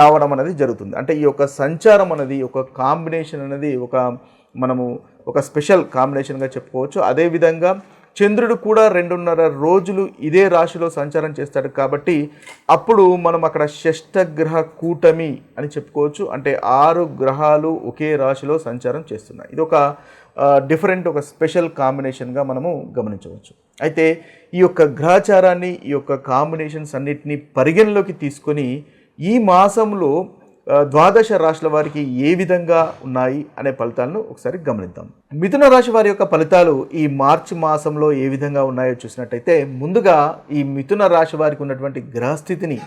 రావడం అనేది జరుగుతుంది. అంటే ఈ యొక్క సంచారం అనేది ఒక కాంబినేషన్ అనేది ఒక మనము ఒక స్పెషల్ కాంబినేషన్గా చెప్పుకోవచ్చు. అదేవిధంగా చంద్రుడు కూడా రెండున్నర రోజులు ఇదే రాశిలో సంచారం చేస్తాడు కాబట్టి అప్పుడు మనం అక్కడ షష్టగ్రహ కూటమి అని చెప్పుకోవచ్చు. అంటే ఆరు గ్రహాలు ఒకే రాశిలో సంచారం చేస్తున్నాయి. ఇది ఒక డిఫరెంట్ ఒక స్పెషల్ కాంబినేషన్గా మనము గమనించవచ్చు. అయితే ఈ యొక్క గ్రహచారాన్ని ఈ యొక్క కాంబినేషన్స్ అన్నిటినీ పరిగణలోకి తీసుకొని ఈ మాసంలో ద్వాదశ రాశుల వారికి ఏ విధంగా ఉన్నాయి అనే ఫలితాలను ఒకసారి గమనిద్దాం. మిథున రాశి వారి యొక్క ఫలితాలు ఈ మార్చి మాసంలో ఏ విధంగా ఉన్నాయో చూసినట్టయితే ముందుగా ఈ మిథున రాశి వారికి ఉన్నటువంటి గ్రహస్థితిని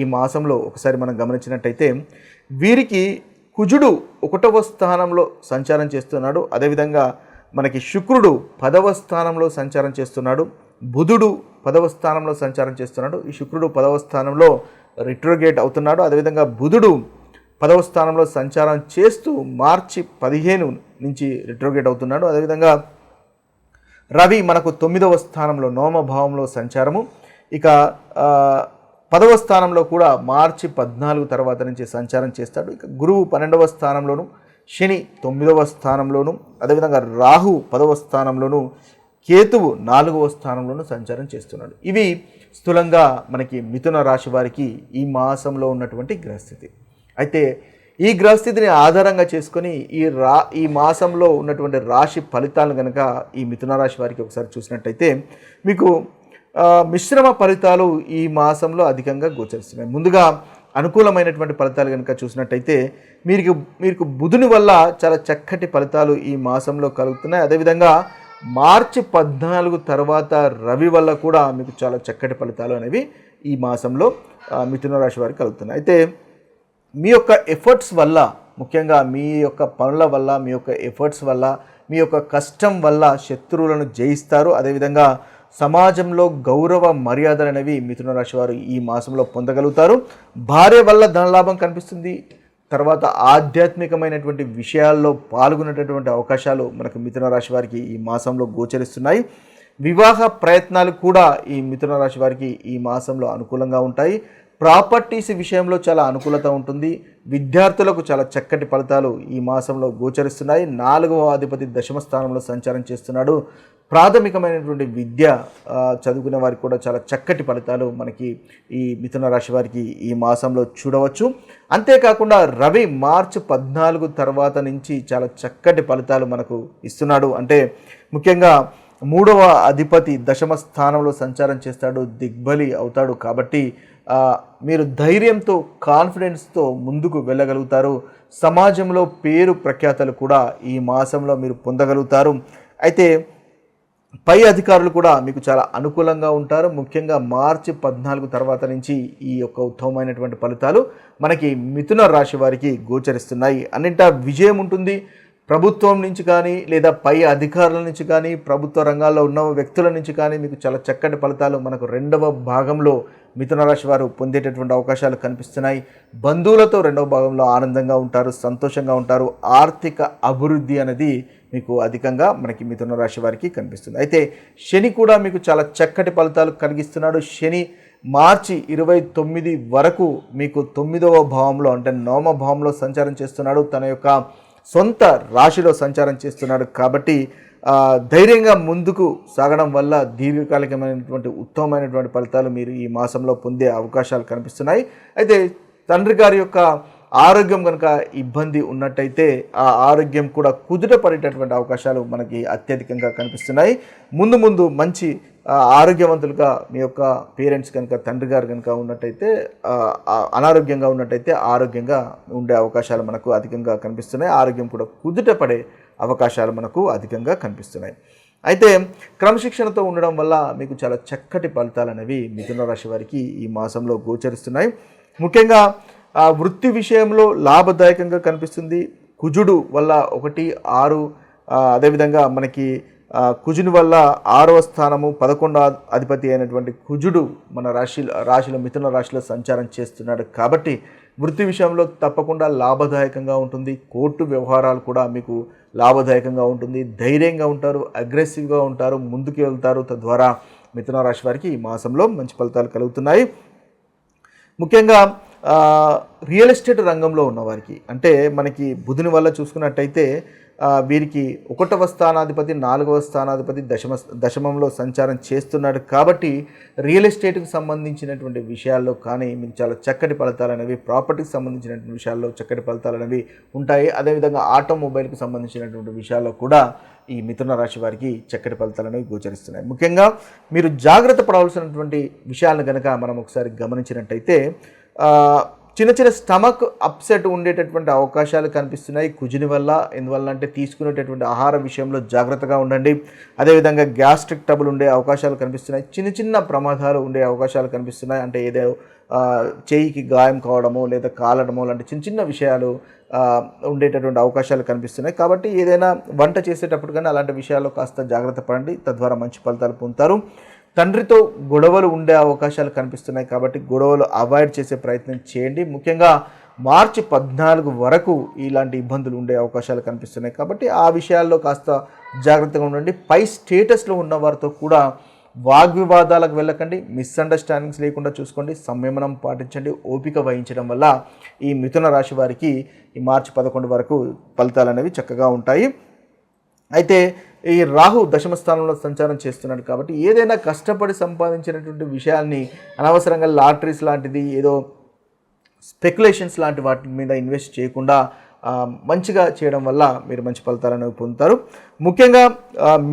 ఈ మాసంలో ఒకసారి మనం గమనించినట్టయితే వీరికి కుజుడు ఒకటవ స్థానంలో సంచారం చేస్తున్నాడు. అదేవిధంగా మనకి శుక్రుడు పదవ స్థానంలో సంచారం చేస్తున్నాడు. బుధుడు పదవ స్థానంలో సంచారం చేస్తున్నాడు. ఈ శుక్రుడు పదవ స్థానంలో రిట్రోగేట్ అవుతున్నాడు. అదేవిధంగా బుధుడు పదవ స్థానంలో సంచారం చేస్తూ మార్చి పదిహేను నుంచి రిట్రోగేట్ అవుతున్నాడు. అదేవిధంగా రవి మనకు తొమ్మిదవ స్థానంలో నోమభావంలో సంచారము. ఇక పదవ స్థానంలో కూడా మార్చి పద్నాలుగు తర్వాత నుంచి సంచారం చేస్తాడు. ఇక గురువు పన్నెండవ స్థానంలోను శని తొమ్మిదవ స్థానంలోను అదేవిధంగా రాహు పదవ స్థానంలోను కేతువు నాలుగవ స్థానంలోనూ సంచారం చేస్తున్నాడు. ఇవి స్థూలంగా మనకి మిథున రాశి వారికి ఈ మాసంలో ఉన్నటువంటి గ్రహస్థితి. అయితే ఈ గ్రహస్థితిని ఆధారంగా చేసుకొని ఈ రా ఈ మాసంలో ఉన్నటువంటి రాశి ఫలితాలను కనుక ఈ మిథున రాశి వారికి ఒకసారి చూసినట్టయితే మీకు మిశ్రమ ఫలితాలు ఈ మాసంలో అధికంగా గోచరిస్తున్నాయి. ముందుగా అనుకూలమైనటువంటి ఫలితాలు కనుక చూసినట్టయితే మీకు మీకు బుధుని వల్ల చాలా చక్కటి ఫలితాలు ఈ మాసంలో కలుగుతున్నాయి. అదేవిధంగా మార్చి పద్నాలుగు తర్వాత రవి వల్ల కూడా మీకు చాలా చక్కటి ఫలితాలు అనేవి ఈ మాసంలో మిథున రాశి వారికి కలుగుతున్నాయి. అయితే మీ యొక్క ఎఫర్ట్స్ వల్ల ముఖ్యంగా మీ యొక్క పనుల వల్ల మీ యొక్క ఎఫర్ట్స్ వల్ల మీ యొక్క కష్టం వల్ల శత్రువులను జయిస్తారు. అదేవిధంగా సమాజంలో గౌరవ మర్యాదలు అనేవి మిథున రాశి వారు ఈ మాసంలో పొందగలుగుతారు. భార్య వల్ల ధనలాభం కనిపిస్తుంది. తర్వాత ఆధ్యాత్మికమైనటువంటి విషయాల్లో పాల్గొనేటటువంటి అవకాశాలు మనకు మిథున రాశి వారికి ఈ మాసంలో గోచరిస్తున్నాయి. వివాహ ప్రయత్నాలు కూడా ఈ మిథున రాశి వారికి ఈ మాసంలో అనుకూలంగా ఉంటాయి. ప్రాపర్టీస్ విషయంలో చాలా అనుకూలత ఉంటుంది. విద్యార్థులకు చాలా చక్కటి ఫలితాలు ఈ మాసంలో గోచరిస్తున్నాయి. నాలుగవ అధిపతి దశమ స్థానంలో సంచారం చేస్తున్నాడు. ప్రాథమికమైనటువంటి విద్య చదువుకునే వారికి కూడా చాలా చక్కటి ఫలితాలు మనకి ఈ మిథున రాశి వారికి ఈ మాసంలో చూడవచ్చు. అంతేకాకుండా రవి మార్చి పద్నాలుగు తర్వాత నుంచి చాలా చక్కటి ఫలితాలు మనకు ఇస్తున్నాడు. అంటే ముఖ్యంగా మూడవ అధిపతి దశమ స్థానంలో సంచారం చేస్తాడు. దిగ్బలి అవుతాడు కాబట్టి మీరు ధైర్యంతో కాన్ఫిడెన్స్తో ముందుకు వెళ్ళగలుగుతారు. సమాజంలో పేరు ప్రఖ్యాతలు కూడా ఈ మాసంలో మీరు పొందగలుగుతారు. అయితే పై అధికారులు కూడా మీకు చాలా అనుకూలంగా ఉంటారు. ముఖ్యంగా మార్చి పద్నాలుగు తర్వాత నుంచి ఈ యొక్క ఉత్తమమైనటువంటి ఫలితాలు మనకి మిథున రాశి వారికి గోచరిస్తున్నాయి. అన్నింటా విజయం ఉంటుంది. ప్రభుత్వం నుంచి కానీ లేదా పై అధికారుల నుంచి కానీ ప్రభుత్వ రంగాల్లో ఉన్న వ్యక్తుల నుంచి కానీ మీకు చాలా చక్కటి ఫలితాలు మనకు రెండవ భాగంలో మిథున రాశి వారు పొందేటటువంటి అవకాశాలు కనిపిస్తున్నాయి. బంధువులతో రెండవ భాగంలో ఆనందంగా ఉంటారు సంతోషంగా ఉంటారు. ఆర్థిక అభివృద్ధి అనేది మీకు అధికంగా మనకి మిథున రాశి వారికి కనిపిస్తుంది. అయితే శని కూడా మీకు చాలా చక్కటి ఫలితాలు కలిగిస్తున్నాడు. శని మార్చి ఇరవై తొమ్మిది వరకు మీకు తొమ్మిదవ భావంలో అంటే నవమ భావంలో సంచారం చేస్తున్నాడు. తన యొక్క సొంత రాశిలో సంచారం చేస్తున్నాడు. కాబట్టి ధైర్యంగా ముందుకు సాగడం వల్ల దీర్ఘకాలికమైనటువంటి ఉత్తమమైనటువంటి ఫలితాలు మీరు ఈ మాసంలో పొందే అవకాశాలు కనిపిస్తున్నాయి. అయితే తండ్రి గారి యొక్క ఆరోగ్యం కనుక ఇబ్బంది ఉన్నట్టయితే ఆ ఆరోగ్యం కూడా కుదుట పడేటటువంటి అవకాశాలు మనకి అత్యధికంగా కనిపిస్తున్నాయి. ముందు ముందు మంచి ఆరోగ్యవంతులుగా మీ యొక్క పేరెంట్స్ కనుక తండ్రి గారు కనుక ఉన్నట్టయితే అనారోగ్యంగా ఉన్నట్టయితే ఆరోగ్యంగా ఉండే అవకాశాలు మనకు అధికంగా కనిపిస్తున్నాయి. ఆరోగ్యం కూడా కుదుట పడే అవకాశాలు మనకు అధికంగా కనిపిస్తున్నాయి. అయితే క్రమశిక్షణతో ఉండడం వల్ల మీకు చాలా చక్కటి ఫలితాలు అనేవి మిథున రాశి వారికి ఈ మాసంలో గోచరిస్తున్నాయి. ముఖ్యంగా ఆ, వృత్తి విషయంలో లాభదాయకంగా కనిపిస్తుంది. కుజుడు వల్ల ఒకటి ఆరు అదేవిధంగా మనకి కుజుని వల్ల ఆరవ స్థానము పదకొండవ అధిపతి అయినటువంటి కుజుడు మన రాశి రాశిలో మిథున రాశిలో సంచారం చేస్తున్నాడు. కాబట్టి వృత్తి విషయంలో తప్పకుండా లాభదాయకంగా ఉంటుంది. కోర్టు వ్యవహారాలు కూడా మీకు లాభదాయకంగా ఉంటుంది. ధైర్యంగా ఉంటారు అగ్రెసివ్గా ఉంటారు ముందుకు వెళ్తారు. తద్వారా మిథున రాశి వారికి ఈ మాసంలో మంచి ఫలితాలు కలుగుతున్నాయి. ముఖ్యంగా రియల్ ఎస్టేట్ రంగంలో ఉన్నవారికి అంటే మనకి బుధుని వల్ల చూసుకున్నట్టయితే వీరికి ఒకటవ స్థానాధిపతి నాలుగవ స్థానాధిపతి దశమ దశమంలో సంచారం చేస్తున్నాడు. కాబట్టి రియల్ ఎస్టేట్కి సంబంధించినటువంటి విషయాల్లో కానీ మీకు చాలా చక్కటి ఫలితాలు అనేవి ప్రాపర్టీకి సంబంధించినటువంటి విషయాల్లో చక్కటి ఫలితాలు అనేవి ఉంటాయి. అదేవిధంగా ఆటోమొబైల్కి సంబంధించినటువంటి విషయాల్లో కూడా ఈ మిథున రాశి వారికి చక్కటి ఫలితాలు అనేవి గోచరిస్తున్నాయి. ముఖ్యంగా మీరు జాగ్రత్త పడవలసినటువంటి విషయాలను కనుక మనం ఒకసారి గమనించినట్టయితే చిన్న చిన్న స్టమక్ అప్సెట్ ఉండేటటువంటి అవకాశాలు కనిపిస్తున్నాయి. కుజుని వల్ల ఎందువల్ల అంటే తీసుకునేటటువంటి ఆహార విషయంలో జాగ్రత్తగా ఉండండి. అదేవిధంగా గ్యాస్ట్రిక్ ట్రబుల్ ఉండే అవకాశాలు కనిపిస్తున్నాయి. చిన్న చిన్న ప్రమాదాలు ఉండే అవకాశాలు కనిపిస్తున్నాయి. అంటే ఏదో చేయికి గాయం కావడము లేదా కాలడము లాంటి చిన్న చిన్న విషయాలు ఉండేటటువంటి అవకాశాలు కనిపిస్తున్నాయి. కాబట్టి ఏదైనా వంట చేసేటప్పుడు కానీ అలాంటి విషయాల్లో కాస్త జాగ్రత్త పడండి. తద్వారా మంచి ఫలితాలు పొందుతారు. తండ్రితో గొడవలు ఉండే అవకాశాలు కనిపిస్తున్నాయి కాబట్టి గొడవలు అవాయిడ్ చేసే ప్రయత్నం చేయండి. ముఖ్యంగా మార్చి పద్నాలుగు వరకు ఇలాంటి ఇబ్బందులు ఉండే అవకాశాలు కనిపిస్తున్నాయి కాబట్టి ఆ విషయాల్లో కాస్త జాగ్రత్తగా ఉండండి. పై స్టేటస్లో ఉన్న వారితో కూడా వాగ్వివాదాలకు వెళ్ళకండి. మిస్అండర్స్టాండింగ్స్ లేకుండా చూసుకోండి. సంయమనం పాటించండి. ఓపిక వహించడం వల్ల ఈ మిథున రాశి వారికి ఈ మార్చి పదకొండు వరకు ఫలితాలు అనేవి చక్కగా ఉంటాయి. అయితే ఈ రాహు దశమ స్థానంలో సంచారం చేస్తున్నాడు కాబట్టి ఏదైనా కష్టపడి సంపాదించినటువంటి విషయాల్ని అనవసరంగా లాటరీస్ లాంటిది ఏదో స్పెక్యులేషన్స్ లాంటి వాటి మీద ఇన్వెస్ట్ చేయకుండా మంచిగా చేయడం వల్ల మీరు మంచి ఫలితాలను పొందుతారు. ముఖ్యంగా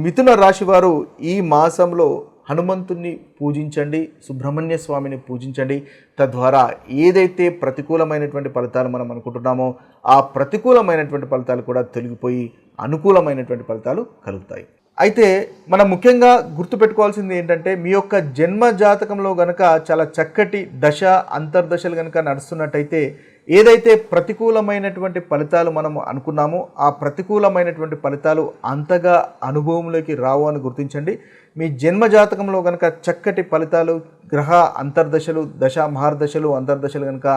మిథున రాశి వారు ఈ మాసంలో హనుమంతుణ్ణి పూజించండి సుబ్రహ్మణ్య స్వామిని పూజించండి. తద్వారా ఏదైతే ప్రతికూలమైనటువంటి ఫలితాలు మనం అనుకుంటున్నామో ఆ ప్రతికూలమైనటువంటి ఫలితాలు కూడా తొలగిపోయి అనుకూలమైనటువంటి ఫలితాలు కలుగుతాయి. అయితే మనం ముఖ్యంగా గుర్తుపెట్టుకోవాల్సింది ఏంటంటే మీ యొక్క జన్మ జాతకంలో గనక చాలా చక్కటి దశ అంతర్దశలు గనక నడుస్తున్నట్టయితే ఏదైతే ప్రతికూలమైనటువంటి ఫలితాలు మనం అనుకున్నామో ఆ ప్రతికూలమైనటువంటి ఫలితాలు అంతగా అనుభవంలోకి రావు అని గుర్తించండి. మీ జన్మ జాతకంలో కనుక చక్కటి ఫలితాలు గ్రహ అంతర్దశలు దశ మహార్దశలు అంతర్దశలు కనుక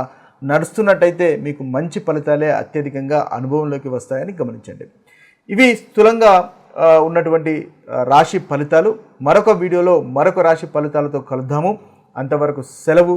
నడుస్తున్నట్టయితే మీకు మంచి ఫలితాలే అత్యధికంగా అనుభవంలోకి వస్తాయని గమనించండి. ఇవి స్థూలంగా ఉన్నటువంటి రాశి ఫలితాలు. మరొక వీడియోలో మరొక రాశి ఫలితాలతో కలుద్దాము. అంతవరకు సెలవు.